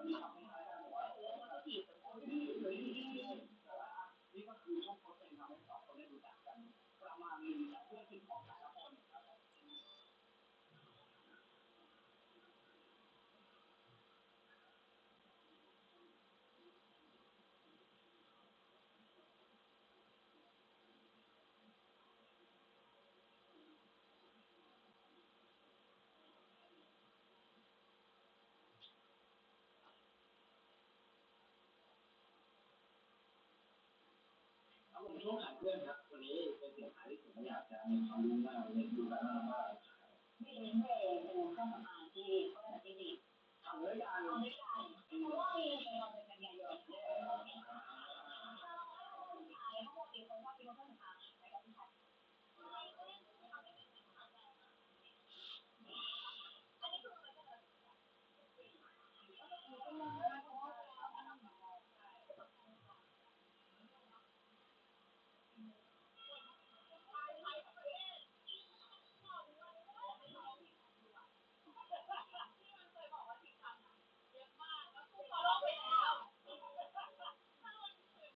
อช่วงโเป็นองนได้มันประมาณนึงเพื่อที่ของกัน ไม่ต้องหนั่นเป็นสิ่งที่ผมอยากจะมีความรู้มากในดูการมากว่าไม่เน้นเลยเป็นเครื่องสำอางที่เขาจะติดทำด้วยกันทำด้วยกันเพราะว่ามี